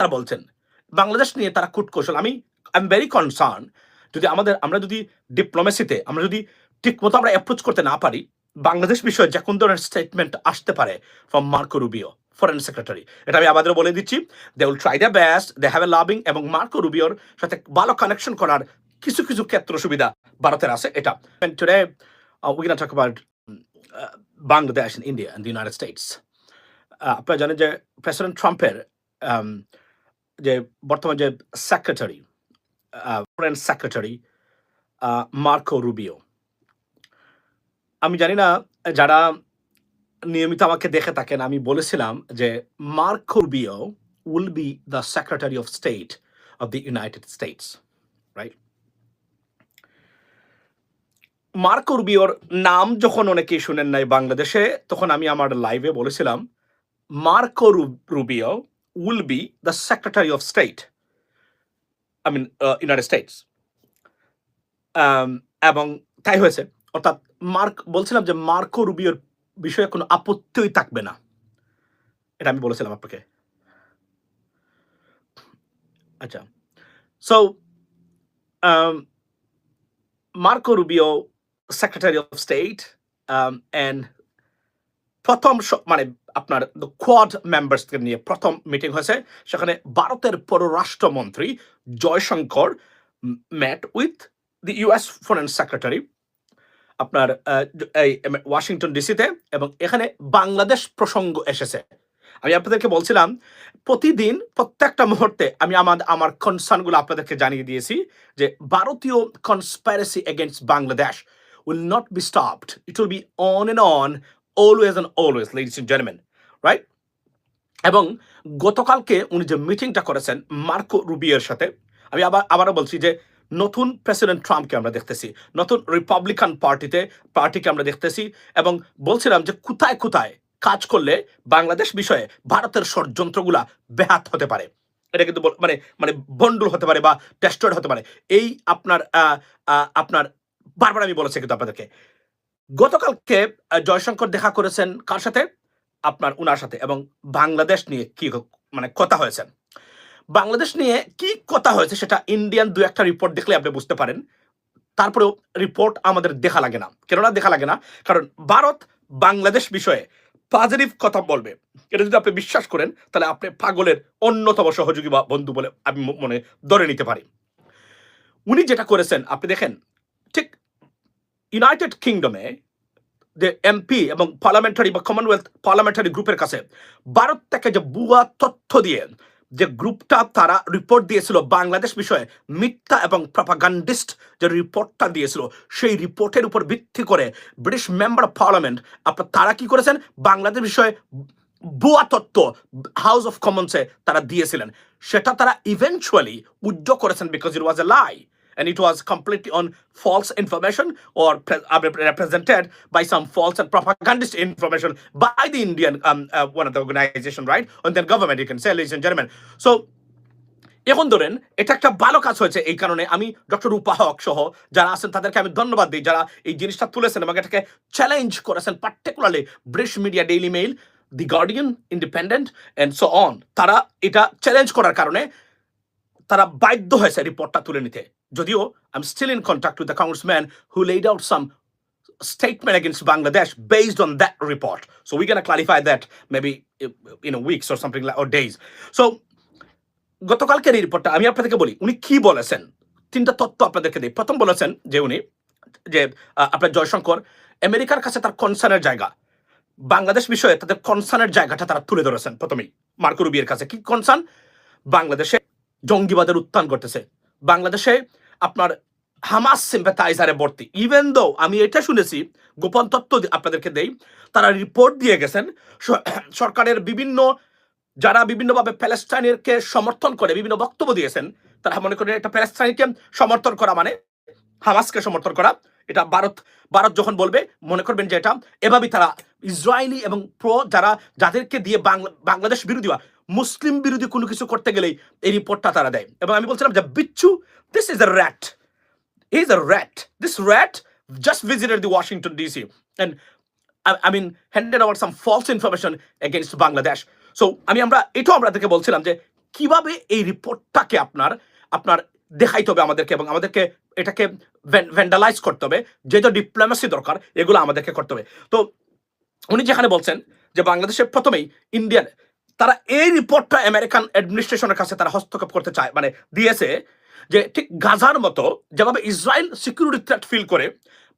তারা বলছেন, বাংলাদেশ নিয়ে তারা কূটকৌশল। আমি আই এম ভেরি কনসার্ন যদি আমাদের, আমরা যদি ডিপ্লোমেসিতে আমরা যদি ঠিক মতো আমরা অ্যাপ্রোচ করতে না পারি, বাংলাদেশ বিষয়ে যে কোন ধরনের স্টেটমেন্ট আসতে পারে from Marco Rubio foreign secretary এটা আমি আমাদের বলে দিচ্ছি they will try the best they have a loving এবং মার্কো রুবিওর সাথে ভালো কানেকশন করার কিছু কিছু ক্ষেত্র সুবিধা ভারতের আছে। এটা today we can talk about Bangladesh India United States আপনারা জানেন যে প্রেসিডেন্ট ট্রাম্পের যে বর্তমান যে secretary foreign secretary Marco Rubio. আমি জানি না, যারা নিয়মিত আমাকে দেখে থাকেন, আমি বলেছিলাম যে Marco Rubio will be the secretary of state of the United States right Marco রুবিওর নাম যখন অনেকে শুনেন নাই বাংলাদেশে, তখন আমি আমার লাইভে বলেছিলাম, Marco Rubio will be the secretary of state I mean United States এবং তাই হয়েছে। অর্থাৎ মার্ক, বলছিলাম যে মার্কো রুবিওর বিষয়ে কোনো আপত্তিই থাকবে না। এটা আমি বলেছিলাম আপনাকে। আচ্ছা। So Marco Rubio secretary of state and প্রথম মানে আপনার কোয়াড মেম্বার্সকে নিয়ে প্রথম মিটিং হয়েছে সেখানে ভারতের পররাষ্ট্রমন্ত্রী Jaishankar met with the US foreign secretary আপনার এই ওয়াশিংটন ডিসিতে এবং এখানে বাংলাদেশ প্রসঙ্গ এসেছে আমি আপনাদেরকে বলছিলাম প্রতিদিন প্রত্যেকটা মুহূর্তে আমি আমার আমার কনসার্নগুলো আপনাদেরকে জানিয়ে দিয়েছি যে ভারতীয় conspiracy against Bangladesh will not be stopped. It will be on and on, always and always, ladies and gentlemen. Right এবং গতকালকে উনি যে মিটিংটা করেছেন মার্কো রুবিয়ের সাথে আমি আবার আবারও বলছি যে নতুন প্রেসিডেন্ট ট্রাম্পকে আমরা দেখতেছি নতুন রিপাবলিকান পার্টিতে পার্টিকে আমরা দেখতেছি এবং বলছিলাম যে কোথায় কোথায় কাজ করলে বাংলাদেশ বিষয়ে ভারতের ষড়যন্ত্রগুলা ব্যাহাত হতে পারে এটা কিন্তু মানে মানে বন্ডল হতে পারে বা টেস্টেড হতে পারে এই আপনার আপনার বারবার আমি বলেছি কিন্তু আপনাদেরকে গতকালকে জয়শঙ্কর দেখা করেছেন কার সাথে? আপনার উনার সাথে এবং বাংলাদেশ নিয়ে কি মানে কথা হয়েছে। বাংলাদেশ নিয়ে কি কথা হয়েছে সেটা ইন্ডিয়ান দু একটা রিপোর্ট দেখলে আপনি বুঝতে পারেন। তারপরেও রিপোর্ট আমাদের দেখা লাগে না। কেননা দেখা লাগে না। কারণ ভারত বাংলাদেশ বিষয়ে পজিটিভ কথা বলবে। এটা যদি আপনি বিশ্বাস করেন, তাহলে আপনি পাগলের অন্যতম সহযোগী বা বন্ধু বলে আমি মনে ধরে নিতে পারি। উনি যেটা করেছেন, আপনি দেখেন, ঠিক ইউনাইটেড কিংডমে যে এমপি এবং পার্লামেন্টারি বা কমনওয়েলথ পার্লামেন্টারি গ্রুপের কাছে ভারত থেকে যে বুয়া তথ্য দিয়ে যে গ্রুপটা তারা রিপোর্ট দিয়েছিল বাংলাদেশ বিষয়ে, মিথ্যা এবং প্রপাগান্ডিস্ট যে রিপোর্টটা দিয়েছিল, সেই রিপোর্টের উপর ভিত্তি করে ব্রিটিশ মেম্বার অফ পার্লামেন্ট আপনার, তারা কি করেছেন? বাংলাদেশ বিষয়ে ভুয়া তথ্য হাউস অফ কমন্সে তারা দিয়েছিলেন। সেটা তারা ইভেনচুয়ালি উজ্জ করেছেন because it was a lie and it was completely on false information or pre- uh, represented by some false and propagandist information by the Indian um, uh, one of the organization, right? And then government, you can say, ladies and gentlemen. So এখন ধরেন এটা একটা ভালো কাজ হয়েছে এই কারণে আমি ডক্টর উপাহক সহ যারা আছেন তাদেরকে আমি ধন্যবাদ দিই যারা এই জিনিসটা তুলেছেন এবং এটাকে চ্যালেঞ্জ করেছেন particularly British media Daily Mail the Guardian Independent and so on তারা এটা চ্যালেঞ্জ করার কারণে তারা বাধ্য হয়েছে রিপোর্টটা তুলে নিতে যদিও am still in contact with the congressman who laid out some statement against Bangladesh based on that report. So we're going to clarify that maybe uh, in a weeks or something like or days. গতকালকের এই রিপোর্টটা আমি আপনাদেরকে বলি উনি কি বলেছেন? তিনটা তথ্য আপনাদেরকে দিই। প্রথম বলেছেন যে উনি যে আপনার জয়শঙ্কর আমেরিকার কাছে তার কনসার্নের জায়গা। বাংলাদেশ বিষয়ে তাদের কনসার্নের জায়গাটা তারা তুলে ধরেছেন প্রথমেই। মার্কো রুবিয়ের কাছে। কি কনসার্ন? বাংলাদেশে জঙ্গিবাদের উত্থান করতেছে বাংলাদেশে আপনার হামাস সিম্পাথাইজারে ভর্তি। ইভেন দো আমি এটা শুনেছি, গোপন তত্ত্ব আপনাদেরকে দেই, তারা রিপোর্ট দিয়ে গেছেন সরকারের বিভিন্ন, যারা বিভিন্নভাবে প্যালেস্টাইনকে সমর্থন করে, বিভিন্ন বক্তব্য দিয়েছেন, তারা মনে করেন এটা প্যালেস্টাইনকে সমর্থন করা মানে হামাসকে সমর্থন করা। এটা ভারত ভারত যখন বলবে, মনে করবেন যে এটা এভাবেই তারা ইসরায়েলি এবং প্রো যারা, যাদেরকে দিয়ে বাংলা, বাংলাদেশ বিরোধী মুসলিম বিরোধী কোনো কিছু করতে গেলেই এই রিপোর্টটা তারা দেয়। এবং আমি বলছিলাম যে বিচ্ছু this is a rat a rat. This rat just visited the washington dc and I, I mean handed over some false information against bangladesh. So আমি আমরা এটাও আমরা বলছিলাম যে কীভাবে এই রিপোর্টটাকে আপনার আপনার দেখাইতে হবে আমাদেরকে এবং আমাদেরকে এটাকে ভ্যান্ডালাইজ করতে হবে? যেহেতু ডিপ্লোমেসি দরকার এগুলো আমাদেরকে করতে হবে। তো উনি যেখানে বলছেন যে বাংলাদেশের প্রথমেই ইন্ডিয়ান তারা এই রিপোর্টটা আমেরিকান অ্যাডমিনিস্ট্রেশনের কাছে তারা হস্তক্ষেপ করতে চায়। মানে দিয়েছে যে ঠিক গাজার মতো যেভাবে ইসরায়েল সিকিউরিটি থ্রেট ফিল করে,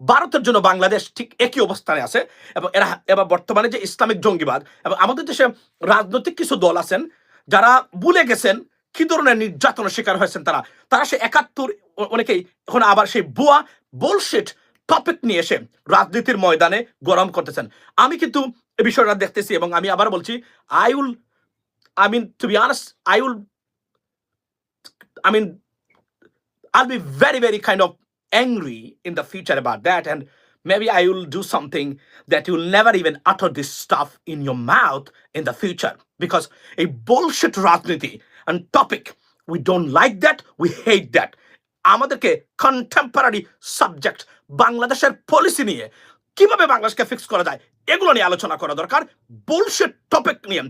ভারতের জন্য বাংলাদেশ ঠিক একই অবস্থানে আছে এবং এরা এবার বর্তমানে যে ইসলামিক জঙ্গিবাদ এবং আমাদের দেশে রাজনৈতিক কিছু দল আছেন যারা ভুলে গেছেন কি ধরনের নির্যাতনের শিকার হয়েছেন তারা। তারা সে একাত্তর, অনেকেই এখন আবার সেই বুয়া বোলশেট টপিক নিয়ে এসে রাজনীতির ময়দানে গরম করতেছেন। আমি কিন্তু এই বিষয়টা দেখতেছি এবং আমি আবার বলছি I will I mean to be honours I will I mean I'll be very, very kind of angry in the future about that. And maybe I will do something that you'll never even utter this stuff in your mouth in the future. Because a bullshit রাজনীতি and topic, we don't like that, we hate that. আমাদেরকে contemporary subject বাংলাদেশের policy নিয়ে কিভাবে বাংলাদেশকে fix করা যায় এগুলো নিয়ে আলোচনা করা দরকার বুলশিট টপিক নিয়ে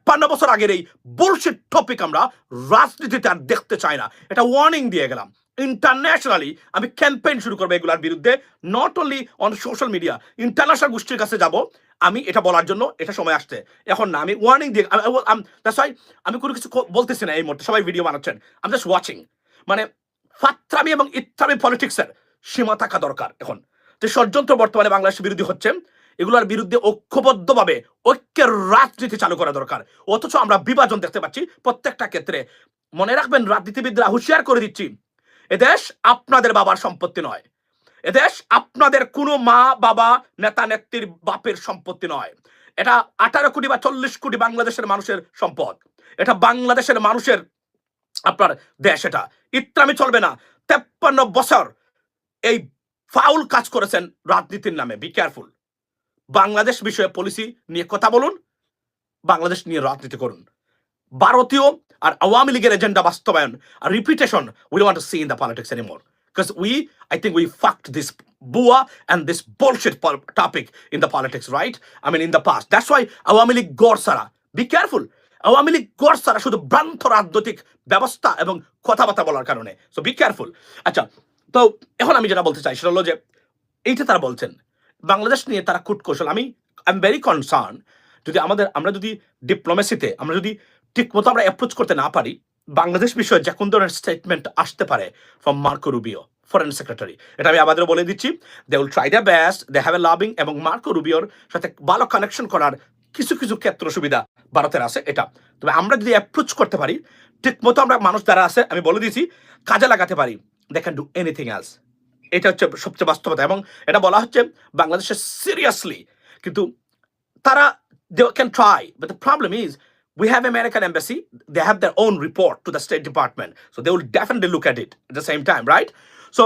তেপ্পান্ন বছর আগের এই বুলশিট টপিক আমরা রাজনীতিতে আর দেখতে চাই না। এটা ওয়ার্নিং দিয়ে গেলাম। ইন্টারন্যাশনালি আমি ক্যাম্পেইন শুরু করব এগুলার বিরুদ্ধে not only on social media international গোষ্ঠীর কাছে যাব। আমি এটা বলার জন্য এটা সময় আসছে। এখন না, আমি ওয়ার্নিং দিয়ে আমি- কোনো কিছু বলতেছি না এই মুহূর্তে। সবাই ভিডিও বানাচ্ছেন। আমি জাস্ট ওয়াচিং মানে ফাত্রামি এবং ইত্রামি পলিটিক্সের সীমা থাকা দরকার এখন। যে ষড়যন্ত্র বর্তমানে বাংলাদেশের বিরোধী হচ্ছে। এগুলোর বিরুদ্ধে ঐক্যবদ্ধভাবে ঐক্যের রাজনীতি চালু করা দরকার। অথচ আমরা বিভাজন দেখতে পাচ্ছি প্রত্যেকটা ক্ষেত্রে। মনে রাখবেন, রাজনীতিবিদরা হুঁশিয়ার করে দিচ্ছি, এদেশ আপনাদের বাবার সম্পত্তি নয়। এদেশ আপনাদের কোনো মা, বাবা, নেতা, নেত্রীর বাপের সম্পত্তি নয়। এটা আঠারো কোটি বা চল্লিশ কোটি বাংলাদেশের মানুষের সম্পদ। এটা বাংলাদেশের মানুষের আপনার দেশ এটা। ইত্রামি চলবে না। তেপ্পান্ন বছর এই ফাউল কাজ করেছেন রাজনীতির নামে বি কেয়ারফুল বাংলাদেশ বিষয়ে পলিসি নিয়ে কথা বলুন, বাংলাদেশ নিয়ে রাজনীতি করুন। ভারতীয় আর আওয়ামী লীগের এজেন্ডা বাস্তবায়ন আর repetition we want to see in the politics anymore we, i think we fucked this bua and this bullshit pol- topic in the politics, right? I mean, in the past. That's why Awami League গড় সারা be careful Awami League গড় সারা শুধু ভ্রান্ত রাজনৈতিক ব্যবস্থা এবং কথাবার্তা বলার কারণে। সো বি কেয়ারফুল আচ্ছা তো এখন আমি যেটা বলতে চাই সেটা হলো যে, এইটা তারা বলছেন বাংলাদেশ নিয়ে তারা কূটকৌশল আমি আই এম ভেরি কনসার্ন যদি আমাদের, আমরা যদি ডিপ্লোমেসিতে আমরা যদি ঠিকমতো আমরা অ্যাপ্রোচ করতে না পারি, বাংলাদেশ বিষয়ে যে কোন ধরনের স্টেটমেন্ট আসতে পারে from Marco Rubio foreign secretary এটা আমি আমাদের বলে দিচ্ছি they will try the best they have a loving এবং মার্কো রুবিওর সাথে ভালো কানেকশন করার কিছু কিছু ক্ষেত্র সুবিধা ভারতের আছে এটা। তবে আমরা যদি অ্যাপ্রোচ করতে পারি, ঠিকমতো আমরা মানুষ যারা আছে, আমি বলে দিয়েছি, কাজে লাগাতে পারি they can do anything else এটা হচ্ছে সবচেয়ে বাস্তবতা এবং এটা বলা হচ্ছে বাংলাদেশে সিরিয়াসলি কিন্তু তারা they can try but the problem is we have American embassy they have their own report to the state department so they will definitely look at it the same time right so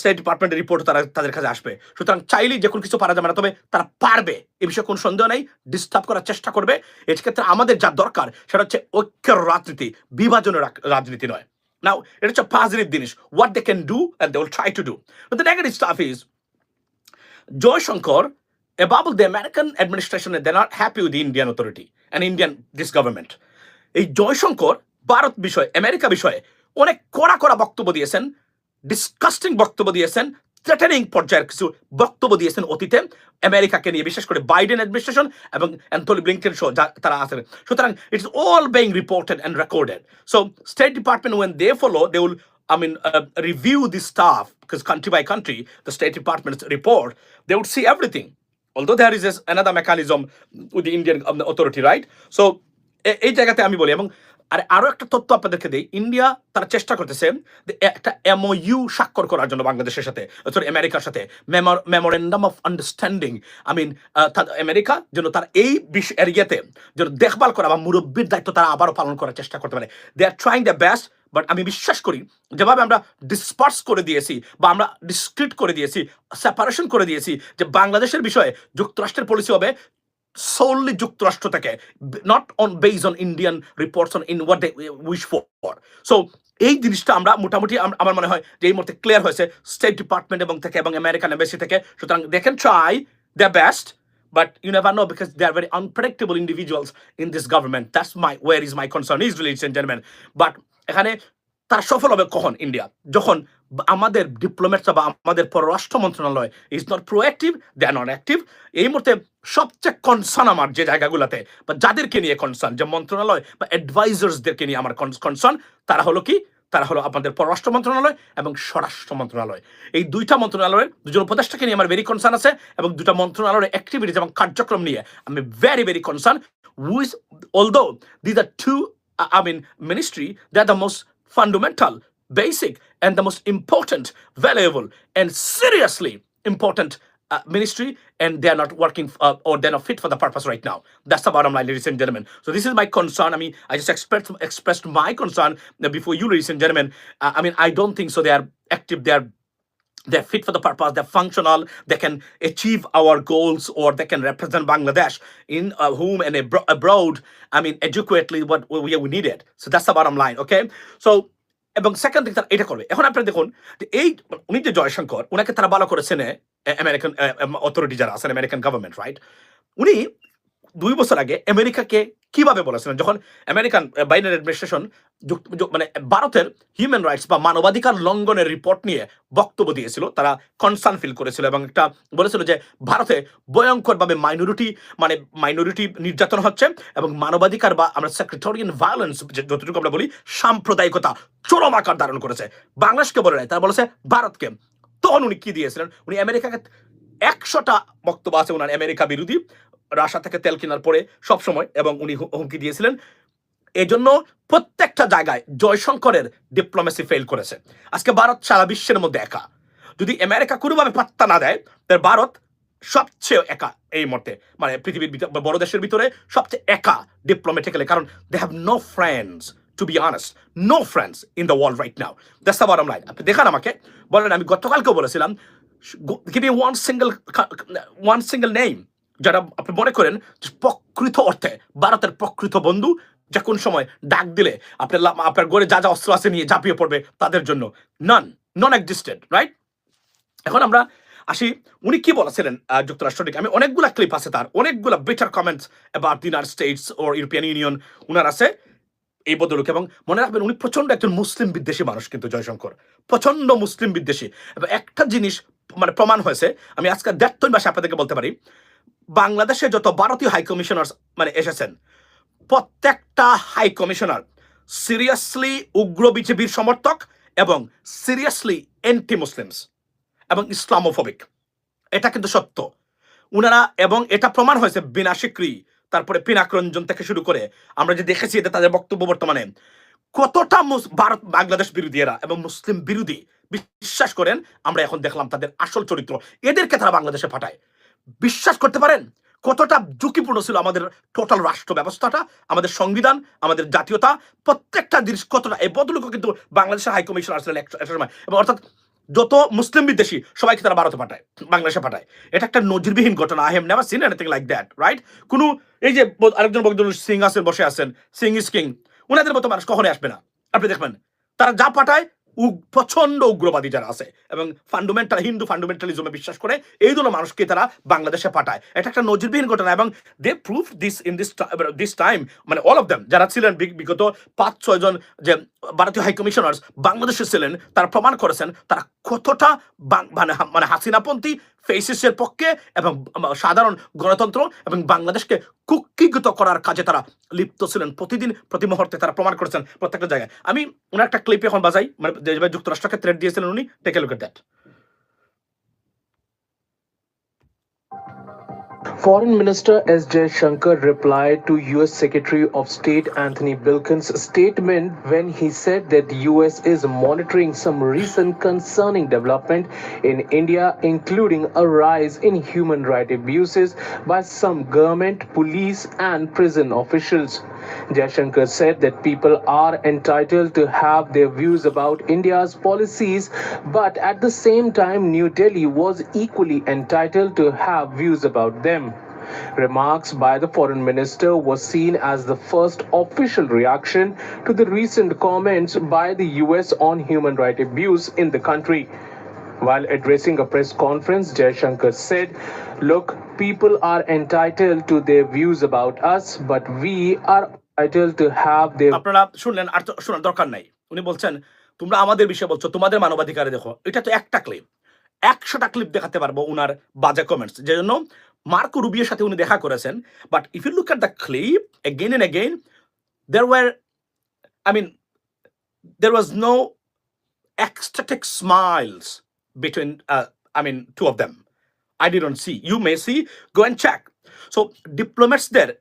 state ডিপার্টমেন্টের report তারা, তাদের কাছে আসবে। সুতরাং চাইলেই যে কোনো কিছু পারা যাবে না, তবে তারা পারবে, এ বিষয়ে কোনো সন্দেহ নেই ডিস্টার্ব করার চেষ্টা করবে। এক্ষেত্রে আমাদের যা দরকার, সেটা হচ্ছে ঐক্যের রাজনীতি, বিভাজনের রাজনীতি নয়। নাও এটা হচ্ছে পজিটিভ জিনিস what they can do and they will try to do but the negative stuff is Joyshankar, about the American administration, they're not happy with the Indian authority and Indian this government. এই জয়শঙ্কর ভারত বিষয়ে America বিষয়ে অনেক কড়া কড়া বক্তব্য দিয়েছেন disgusting বক্তব্য দিয়েছেন থ্রেটেনিং পর্যায়ের কিছু বক্তব্য দিয়েছেন অতীতে আমেরিকাকে নিয়ে বিশেষ করে বাইডেন অ্যাডমিনিস্ট্রেশন এবং অ্যান্থনি ব্লিংকেন শো তারা আছেন সুতরাং it's all being reported and recorded so state department when they follow they will I mean, uh, review the staff because country by country, the State Department's report, they would see everything. Although there is this, another mechanism with the Indian um, authority, right? So, এই জায়গাতে আমি বলি এবং আর আরও একটা তথ্য আপনাদেরকে দিই। ইন্ডিয়া তারা চেষ্টা করতেছে একটা এমওইউ স্বাক্ষর করার জন্য বাংলাদেশের সাথে সরি আমেরিকার সাথে। Memorandum of understanding I mean America যেন তার এই বিশ এরিয়াতে যেন দেখভাল করা বা মুরব্বীর দায়িত্ব তারা আবারও পালন করার চেষ্টা করতে পারে। They are trying the best but আমি বিশ্বাস করি যেভাবে আমরা ডিসপার্স করে দিয়েছি বা আমরা ডিসক্রিট করে দিয়েছি সেপারেশন করে দিয়েছি, যে বাংলাদেশের বিষয়ে যুক্তরাষ্ট্রের পলিসি হবে solely যুক্তরাষ্ট্র থেকে not on base on Indian reports on in what they wish for so এই জিনিসটা আমরা মোটামুটি আমার মনে হয় যে এই মুহূর্তে ক্লিয়ার হয়েছে স্টেট ডিপার্টমেন্ট এবং থেকে এবং আমেরিকান এম্বাসি থেকে সুতরাং they can try the best but you never know because they are very unpredictable individuals in this government. That's my where is my concern is, ladies and gentlemen. But এখানে তারা সফল হবে কখন India যখন আমাদের ডিপ্লোমেটরা বা আমাদের পররাষ্ট্র মন্ত্রণালয় is not proactive they are not active এই মুহূর্তে সবচেয়ে কনসার্ন আমার যে জায়গাগুলোতে বা যাদেরকে নিয়ে কনসার্ন যে মন্ত্রণালয় বা অ্যাডভাইজার্সদেরকে নিয়ে আমার কনসার্ন তারা হলো কি? তারা হলো আপনাদের পররাষ্ট্র মন্ত্রণালয় এবং স্বরাষ্ট্র মন্ত্রণালয়। এই দুইটা মন্ত্রণালয়ের দুজন উপদেষ্টাকে নিয়ে আমার ভেরি কনসার্ন আছে এবং দুটা মন্ত্রণালয়ের অ্যাক্টিভিটিস এবং কার্যক্রম নিয়ে আমি very very concern with although these are two I mean ministry they're the most fundamental, basic, and the most important, valuable, and seriously important uh, ministry, and they're not working uh, or they're not fit for the purpose right now. That's the bottom line, ladies and gentlemen. So this is my concern. I mean, I just expressed expressed my concern uh, before you, ladies and gentlemen. Uh, I mean, I don't think so. They are active. They are they're fit for the purpose, they're functional, they can achieve our goals or they can represent Bangladesh in uh, whom and abro- abroad, I mean, adequately what we, we needed. So that's the bottom line, okay? So, এবং second দিক তারা এটা করবে। এখন আপনারা দেখুন, যে এই, উনি যে জয়শঙ্কর ওনাকে তারা ভালো করেছেন আমেরিকান অথরিটি যারা আছেন আমেরিকান গভর্নমেন্ট রাইট উনি দুই বছর আগে আমেরিকাকে কীভাবে বলেছিলেন? যখন আমেরিকান বাইডেন অ্যাডমিনিস্ট্রেশন মানে ভারতের হিউম্যান রাইটস বা মানবাধিকার লঙ্ঘনের রিপোর্ট নিয়ে বক্তব্য দিয়েছিল। তারা কনসার্ন ফিল করেছিল এবং একটা বলেছিল যে ভারতে ভয়ঙ্করভাবে মাইনরিটি মানে মাইনরিটি নির্যাতন হচ্ছে এবং মানবাধিকার বা আমরা সেক্রেটারিয়ান ভায়োলেন্স যতটুকু আমরা বলি, সাম্প্রদায়িকতা চরম আকার ধারণ করেছে। বাংলাদেশকে বলে নাই, তারা বলেছে, ভারতকে। তখন উনি কি দিয়েছিলেন? উনি আমেরিকাকে একশোটা বক্তব্য আছে ওনার আমেরিকা বিরোধী। রাশিয়া থেকে তেল কেনার পরে সবসময় এবং উনি হুমকি দিয়েছিলেন। এজন্য প্রত্যেকটা জায়গায় জয়শঙ্করের ডিপ্লোমেসি ফেল করেছে। আজকে ভারত সারা বিশ্বের মধ্যে একা। যদি আমেরিকা কোনোভাবে পাত্তা না দেয়, তাহলে ভারত সবচেয়ে একা এই মুহূর্তে। মানে পৃথিবীর বড় দেশের ভিতরে সবচেয়ে একা ডিপ্লোমেটিক্যালি কারণ they have no friends to be honest no friends in the world right now that's the bottom line আপনি দেখান আমাকে। বলেন, আমি গতকালকেও বলেছিলাম give me one single one single name যারা আপনি মনে করেন প্রকৃত অর্থে ভারতের প্রকৃত বন্ধু যে কোন সময় ডাক দিলে আপনার আপনার গড়ে যা যা অস্ত্র আছে নিয়ে ঝাঁপিয়ে পড়বে তাদের জন্য। নন নন এক্সিস্টেড রাইট এখন আমরা আসি উনি কি বলেছিলেন আহ, যুক্তরাষ্ট্র থেকে আমি অনেকগুলা ক্লিপ আছে তার অনেকগুলা better comments about the United States or European Union উনার আছে। এই বদলুক এবং মনে রাখবেন উনি প্রচণ্ড একজন মুসলিম বিদ্বেষী মানুষ কিন্তু জয়শঙ্কর। প্রচণ্ড মুসলিম বিদ্বেষী। এবং একটা জিনিস মানে প্রমাণ হয়েছে, আমি আজকে দেড়তন ভাষা আপনাদেরকে বলতে পারি, বাংলাদেশে যত ভারতীয় হাই কমিশনার মানে এসেছেন, প্রত্যেকটা হাই কমিশনার সিরিয়াসলি উগ্র বিজেপির সমর্থক এবং সিরিয়াসলি এন্টি মুসলিমস এবং ইসলামোফোবিক। এটা কিন্তু সত্য। উনারা এবং এটা প্রমাণ হয়েছে বিনা স্বীকৃ তারপরে পিনাক রঞ্জন থেকে শুরু করে, আমরা যে দেখেছি এটা তাদের বক্তব্য বর্তমানে, কতটা ভারত বাংলাদেশ বিরোধী এরা এবং মুসলিম বিরোধী বিশ্বাস করেন, আমরা এখন দেখলাম তাদের আসল চরিত্র। এদেরকে তারা বাংলাদেশে পাঠায়। বিশ্বাস করতে পারেন? কতটা ঝুঁকিপূর্ণ ছিল আমাদের টোটাল রাষ্ট্র ব্যবস্থাটা, আমাদের সংবিধান, আমাদের জাতীয়তা, প্রত্যেকটা জিনিস কতটা, এই বদলুকও কিন্তু বাংলাদেশের হাই কমিশনার ছিলেন একটা সময়। এবং অর্থাৎ যত মুসলিম বিদ্বেষী, সবাইকে তারা ভারতে পাঠায়, বাংলাদেশে পাঠায়। এটা একটা নজিরবিহীন ঘটনা। I have never seen anything like that right কোনো, এই যে আরেকজন বকদুল সিং আছেন, বসে আছেন, সিং ইজ কিং ওনাদের মতো মানুষ কখনোই আসবে না। আপনি দেখবেন, তারা যা পাঠায় প্রচণ্ড উগ্রবাদী যারা আছে এবং ফান্ডামেন্টাল হিন্দু ফান্ডামেন্টালিজমে বিশ্বাস করে, এই ধরনের মানুষকে তারা বাংলাদেশে পাঠায়। এটা একটা নজিরবিহীন ঘটনা এবং they proof this in this this time মানে অল অফ দেম যারা ছিলেন বিগ- বিগত পাঁচ, ছয় জন যে ভারতীয় হাই কমিশনার্স বাংলাদেশে ছিলেন, তারা প্রমাণ করেছেন, তারা কতটা মানে মানে হাসিনাপন্থী ফেসিসের পক্ষে এবং সাধারণ গণতন্ত্র এবং বাংলাদেশকে কুক্ষিগত করার কাজে তারা লিপ্ত ছিলেন। প্রতিদিন, প্রতি মুহূর্তে তারা প্রমাণ করেছেন প্রত্যেকটা জায়গায়। আমি, ওনার একটা ক্লিপ এখন বাজাই মানে যুক্তরাষ্ট্রকে থ্রেট দিয়েছিলেন উনি take a look that Foreign Minister S. Shankar replied to US Secretary of State Anthony Blinken's statement when he said that the US is monitoring some recent concerning development in India, including a rise in human rights abuses by some government, police, and prison officials. Jaishankar said that people are entitled to have their views about India's policies, but at the same time, New Delhi was equally entitled to have views about them. Remarks by the foreign minister was seen as the first official reaction to the recent comments by the US on human rights abuse in the country. While addressing a press conference, Jaishankar said, Look, people are entitled to their views about us, but we are entitled to have their শুনলেন দরকার নাই উনি বলছেন তোমরা আমাদের বিষয়ে বলছো তোমাদের মানবাধিকারে দেখো এটা তো একটা ক্লিপ একশোটা ক্লিপ দেখাতে পারব উনার বাজে কমেন্টস যে জন্য মার্কো রুবিয়ের সাথে উনি দেখা করেছেন but if you look at the clip again and again there were I mean there was no ecstatic smiles between uh, i mean two of them i didn't see you may see go and check so diplomats there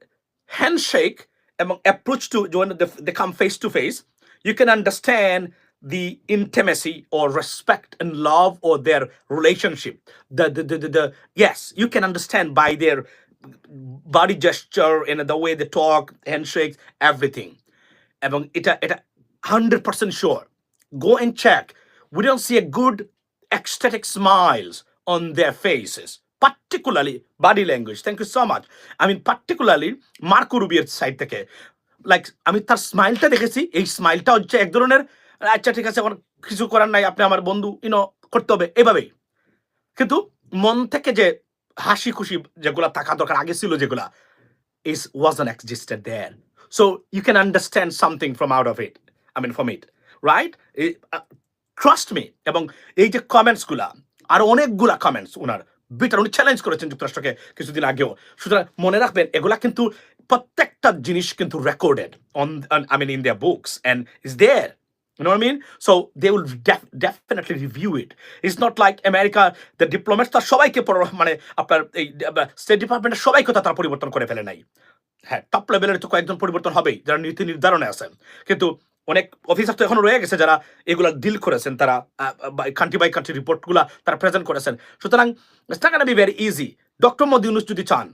handshake among approach to when they, they come face to face you can understand the intimacy or respect and love or their relationship the the, the, the, the yes you can understand by their body gesture and the way they talk handshakes everything এবং এটা এটা hundred percent sure go and check. We don't see a good ecstatic smiles on their faces, particularly body language. Thank you so much. I mean, particularly Marco রুবিয়ের side থেকে like আমি তার স্মাইলটা দেখেছি এই স্মাইলটা হচ্ছে এক ধরনের আচ্ছা ঠিক আছে আমার কিছু করার নাই আপনি আমার বন্ধু ইনো করতে হবে এভাবেই কিন্তু মন থেকে যে হাসি খুশি যেগুলা থাকা দরকার আগে ছিল যেগুলা is was existed there. So so you something from out of it. I mean, from it, right? It- uh, trust me. এবং এই যে কমেন্টসগুলা আর অনেকগুলা কমেন্টস উনার বিটার উনি চ্যালেঞ্জ করেছেন যুক্তরাষ্ট্রকে কিছুদিন আগেও সুতরাং মনে রাখবেন এগুলা কিন্তু প্রত্যেকটা জিনিস কিন্তু recorded on I mean in their books and is there You know what I mean? So they will def- definitely review it. It's not like America, the diplomats তার সবাইকে মানে আপনার এই স্টেট ডিপার্টমেন্টের সবাই কথা তারা পরিবর্তন করে ফেলে নাই হ্যাঁ টপ লেভেলের তো কয়েকজন পরিবর্তন হবেই যারা নীতি নির্ধারণে আছেন কিন্তু অনেক অফিসার তো এখনও রয়ে গেছে যারা এগুলা ডিল করেছেন তারা কান্ট্রি বাই কান্ট্রি রিপোর্টগুলা তারা প্রেজেন্ট করেছেন সুতরাং বি ভেরি ইজি ডক্টর মোদি ইউনুস যদি চান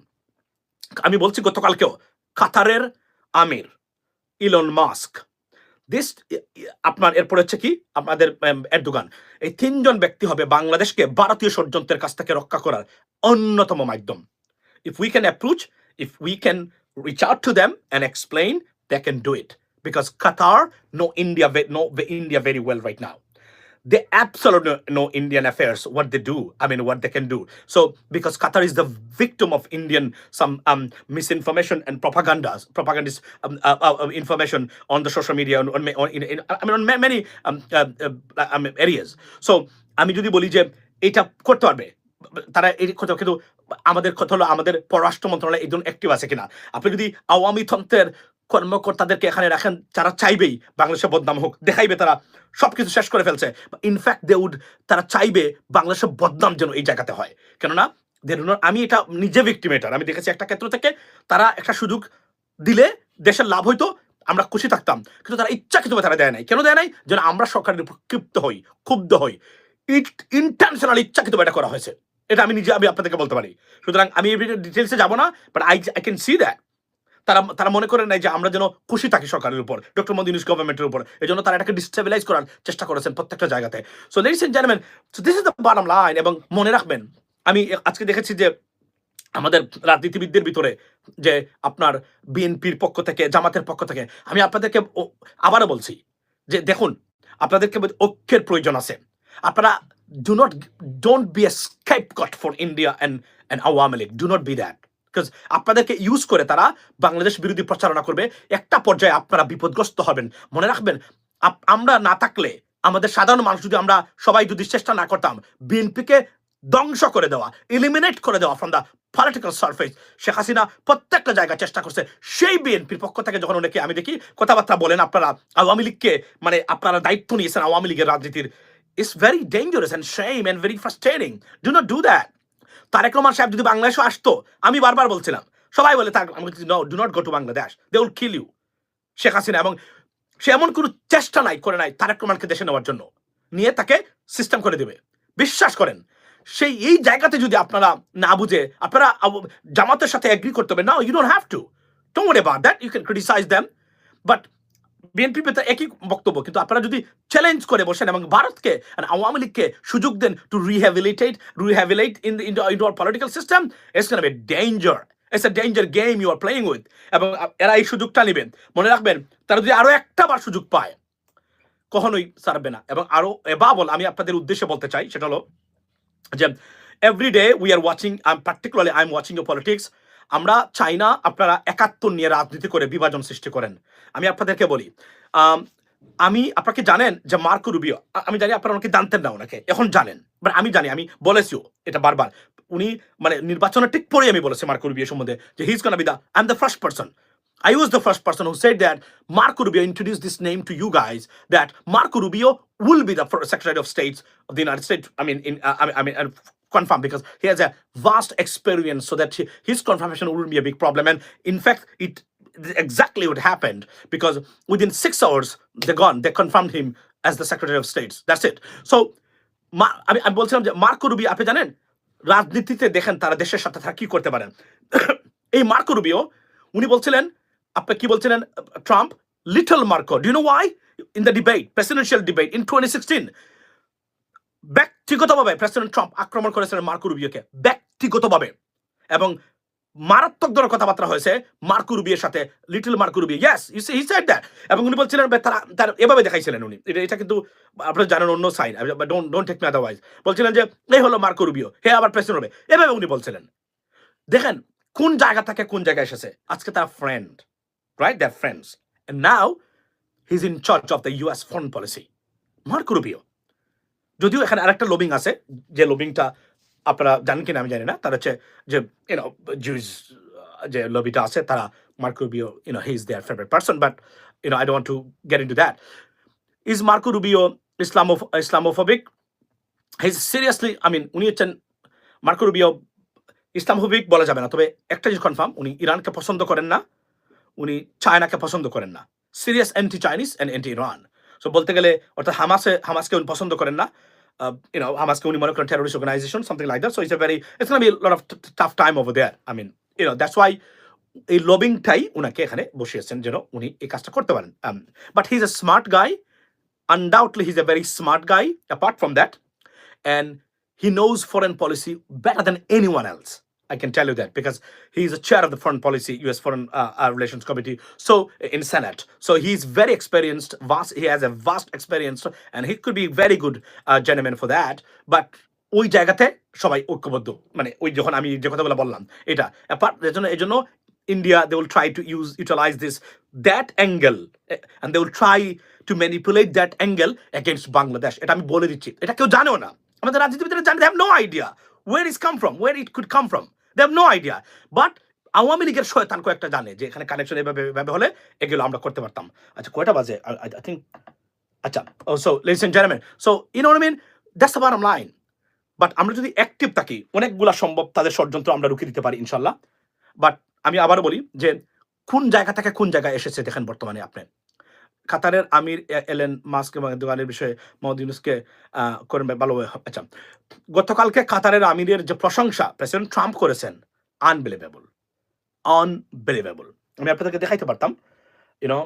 আমি বলছি গতকালকেও কাতারের আমির ইলন মাস্ক দিস আপনার এরপর হচ্ছে কি? আমাদের এরদোগান এই তিনজন ব্যক্তি হবে বাংলাদেশকে ভারতীয় ষড়যন্ত্রের কাছ থেকে রক্ষা করার অন্যতম মাধ্যম। If we can approach if we can reach out to them and explain that can do it because Qatar know India know India very well right now They absolutely know, Indian affairs, what they do. I mean, what they can do. So, because Qatar is the victim of Indian some um, misinformation and propagandas, propagandist um, uh, uh, uh, information on the social media, on, on, on in, in, I mean, on ma- many um, uh, uh, um, areas. So, আমি যদি বলি যে এটা করতে পারবে তারা এই কথা কিন্তু আমাদের কথা হলো আমাদের পররাষ্ট্র মন্ত্রণালয় একজন অ্যাক্টিভ আছে কিনা আপনি যদি আওয়ামী তন্ত্রের কর্মকর্তাদেরকে এখানে রাখেন, যারা চাইবেই বাংলাদেশের বদনাম হোক, দেখাইবে তারা সব কিছু শেষ করে ফেলছে। ইনফ্যাক্ট দে উড তারা চাইবে বাংলাদেশের বদনাম যেন এই জায়গাতে হয়। কেননা আমি এটা নিজে ভিক্টিমেটার আমি দেখেছি একটা ক্ষেত্র থেকে তারা একটা সুযোগ দিলে দেশের লাভ হইতো, আমরা খুশি থাকতাম। কিন্তু তারা ইচ্ছাকৃতভাবে তারা দেয় নাই। কেন দেয় নাই? যেন আমরা সরকারের উপর ক্ষিপ্ত হই, ক্ষুব্ধ হই। ইন্টেনশনাল ইচ্ছাকৃত এটা করা হয়েছে। এটা আমি নিজে, আমি আপনাদেরকে বলতে পারি। সুতরাং আমি ডিটেলসে যাব না but I I can see that তারা তারা মনে করে নাই যে আমরা যেন খুশি থাকি সরকারের উপর, ডক্টর মোদী নিউজ গভর্নমেন্টের উপর এই জন্য তারা এটাকে ডিস্টেবিলাইজ করার চেষ্টা করেছেন প্রত্যেকটা জায়গাতে so ladies and gentleman so this is the bottom line এবং মনে রাখবেন, আমি আজকে দেখেছি যে আমাদের রাজনীতিবিদদের ভিতরে যে আপনার বিএনপির পক্ষ থেকে, জামাতের পক্ষ থেকে, আমি আপনাদেরকে আবারও বলছি যে দেখুন, আপনাদেরকে ঐক্যের প্রয়োজন আছে আপনারা do not, don't be a scapegoat for India and and Awami League. Do not be that. Because আপনাদেরকে ইউজ করে তারা বাংলাদেশ বিরোধী প্রচারণা করবে। একটা পর্যায়ে আপনারা বিপদগ্রস্ত হবেন। মনে রাখবেন আমরা না থাকলে আমাদের সাধারণ মানুষ যদি আমরা সবাই যদি চেষ্টা না করতাম, বিএনপিকে ধ্বংস করে দেওয়া এলিমিনেট করে দেওয়া from the political surface Sheikh Hasina প্রত্যেকটা জায়গায় চেষ্টা করছে। সেই বিএনপির পক্ষ থেকে যখন অনেকে আমি দেখি, কথাবার্তা বলেন আপনারা, আওয়ামী লীগকে মানে আপনারা দায়িত্ব নিয়েছেন আওয়ামী লীগের রাজনীতির it's very dangerous and shame and very frustrating do not do that Tarique Rahman সাহেব যদি বাংলাদেশে আসতো, আমি বারবার বলছিলাম, সবাই বলে তার do not go to Bangladesh they will kill you Sheikh Hasina এবং সে এমন কোনো চেষ্টা নাই, করে নাই তারেক রহমানকে দেশে নেওয়ার জন্য। নিয়ে তাকে সিস্টেম করে দেবে। বিশ্বাস করেন, সেই, এই জায়গাতে যদি আপনারা না বুঝে, আপনারা জামাতের সাথে এগ্রি করতে হবে। না you don't have to don't about that you can criticise them but BNP একই বক্তব্য, কিন্তু আপনারা যদি চ্যালেঞ্জ করে বসেন এবং ভারতকে আর আওয়ামী লীগকে সুযোগ দেন to rehabilitate rehabilitate in in our political system it's can be danger it's a danger game you are playing with এবং এরা এই সুযোগটা নেবেন। মনে রাখবেন, তারা যদি আরও একটা বার সুযোগ পায়, কখনোই ছাড়বে না। এবং আরও এবাবল আমি আপনাদের উদ্দেশ্যে বলতে চাই, সেটা হলো যে every day we are watching I particularly I am watching you politics আমরা চাই না আপনারা একাত্তর নিয়ে রাজনীতি করে বিভাজন সৃষ্টি করেন আমি আপনাদেরকে বলি আম, আপনাকে জানেন যে মার্কো রুবিও আমি জানি আপনারা অনেকে জানতেন না ওনাকে এখন জানেন বাট আমি জানি আমি বলেছিও এটা বারবার উনি মানে নির্বাচনের ঠিক পরে আমি বলেছি মার্কো রুবিও সম্বন্ধে যে he is be the I am the first person I was the first person who said that Rubio introduced this name to you guys. That Marco Rubio will be the first Secretary of States of the United States. I mean, in uh, confirm because he has a vast experience, so that he, his confirmation wouldn't be a big problem. And in fact, it exactly what happened because within six hours they gone. They confirmed him as the Secretary of States. That's it. So মা- আমি আমি বলছিলাম যে Marco Ruby আপনি জানেন রাজনীতিতে দেখেন তারা দেশের সাথে তারা কি করতে পারেন এই মার্কো রুবিও উনি বলছিলেন আপনি কি বলছিলেন Trump little Marco do know why in the debate presidential debate in twenty sixteen ব্যক্তিগতভাবে প্রেসিডেন্ট ট্রাম্প আক্রমণ করেছিলেন মার্কো রুবিওকে, ব্যক্তিগতভাবে। এবং মারাত্মক ধরনের কথাবার্তা হয়েছে মার্কো রুবিয়ের সাথে, little Marco Rubio. Yes you see he that এবং উনি বলছিলেন তারা, তার এভাবে দেখাইছিলেন উনি। এটা কিন্তু আপনারা জানেন অন্য side don't don't take me otherwise বলছিলেন যে এই হলো মার্কো রুবিও, হে আবার প্রেসিডেন্ট হবে। এভাবে উনি বলছিলেন। দেখেন, কোন জায়গা থেকে কোন জায়গায় এসেছে? আজকে তার friend right there friends now he is in charge of the US foreign policy Marco Rubio. যদিও এখানে আরেকটা লবিং আছে, যে লবিংটা আপনারা জানেন কিনা আমি জানি না। তার হচ্ছে যে ইউনো জুইস যে লবিটা আছে, তারা Marco Rubio you know he is their favourite person but you know I don't to get into that is Marco Rubio Islamo Islamophobic his seriously I mean উনি হচ্ছেন মার্কো রুবিও ইসলামোফোবিক বলা যাবে না, তবে একটা জিনিস কনফার্ম উনি ইরানকে পছন্দ করেন না, উনি চায়নাকে পছন্দ করেন না। Serious anti Chinese and anti Iran so বলতে গেলে, অর্থাৎ হামাসে হামাসকে উনি পছন্দ করেন না ইউনো হামাসকে উনি মনে করেন terrorist organisation something like that so it's a very it's gonna be lot of tough time over there I mean you know that's why এই লবিংটাই উনাকে এখানে বসিয়েছেন যেন উনি এই কাজটা করতে পারেন। But he is a smart guy undoubtedly he's a very smart guy, apart from that. And he knows foreign policy better than anyone else. I can tell you that because he's a chair of the foreign policy us foreign uh, uh, relations committee so in senate so he's very experienced vast he has a vast experience and he could be very good uh, gentleman for that but ওই জায়গাতে সবাই ঐক্যবদ্ধ মানে ওই যখন আমি যে কথাগুলো বললাম এটা apart এজন্য এজন্য India, they will try to use utilize this that angle, eh, and they will try to manipulate that angle against Bangladesh. এটা আমি বলে দিচ্ছি এটা কেউ জানেও না আমাদের রাজনীতিবিদরা জানে they have no idea where it's come from, where it could come They have no idea. But Awami লীগের শয়তান কয়েকটা জানে যে এখানে কানেকশন এভাবে এভাবে হলে এগুলো আমরা করতে পারতাম। আচ্ছা কয়টা বাজে? আই থিঙ্ক আচ্ছা so ladies and gentleman so in no I mean that's the bottom line but আমরা যদি অ্যাক্টিভ থাকি, অনেকগুলা সম্ভব তাদের ষড়যন্ত্র আমরা রুখে দিতে পারি ইনশাল্লাহ বাট আমি আবারও বলি যে, কোন জায়গা থেকে কোন জায়গায় এসেছে, দেখেন বর্তমানে আপনি। কাতারের আমির এলেন মাস্ক এবং দোকানের বিষয়ে মোহাম্মদ ইউনুসকে করেন ভালো আচ্ছা। গতকালকে কাতারের আমিরের যে প্রশংসা, প্রেসিডেন্ট ট্রাম্প করেছেন আনবিলিভেবল আনবিলিভেবল আমি আপনাদেরকে দেখাইতে পারতাম ইউনো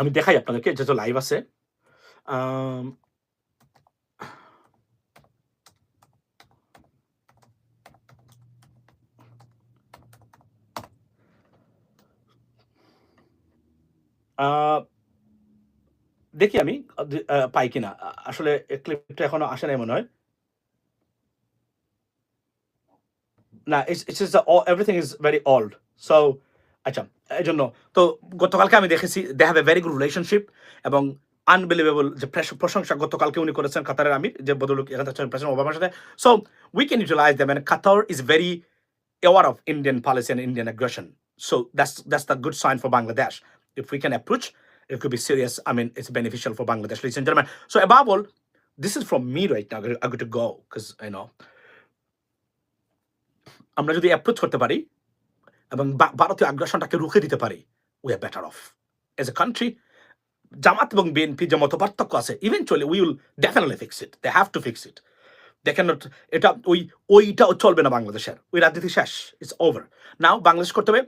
আমি দেখাই আপনাদেরকে যেহেতু লাইভ আছে। দেখি আমি পাই কিনা। আসলে ক্লিপটা এখনও আসে নাই মনে হয়। না it's is everything is very old so আচ্ছা এই জন্য তো গতকালকে আমি দেখেছি they have a very good relationship এবং আনবিলিভেবল যে প্রশংসা গতকালকে উনি করেছেন কাতারের আমির, যে বদলুক এখানে ওবামার সাথে। So we can utilise them and Qatar is very aware of Indian policy and Indian aggression. So, that's that's the good sign for Bangladesh. If we can approach, it could be serious. I mean, it's beneficial for Bangladesh, ladies and gentlemen. So above all, this is from me right now. I got to go because you know. আমরা যদি approach করতে পারি এবং ভারতীয় আগ্রাসনটাকে রুখে দিতে পারি we are better off as a country Jamaat এবং বিএনপি যে মত পার্থক্য আছে eventually we will definitely fix it they have to fix it দেখেন এটা ওই ওইটাও চলবে না বাংলাদেশের ওই রাজনীতি শেষ ইটস ওভার নাও বাংলাদেশ করতে হবে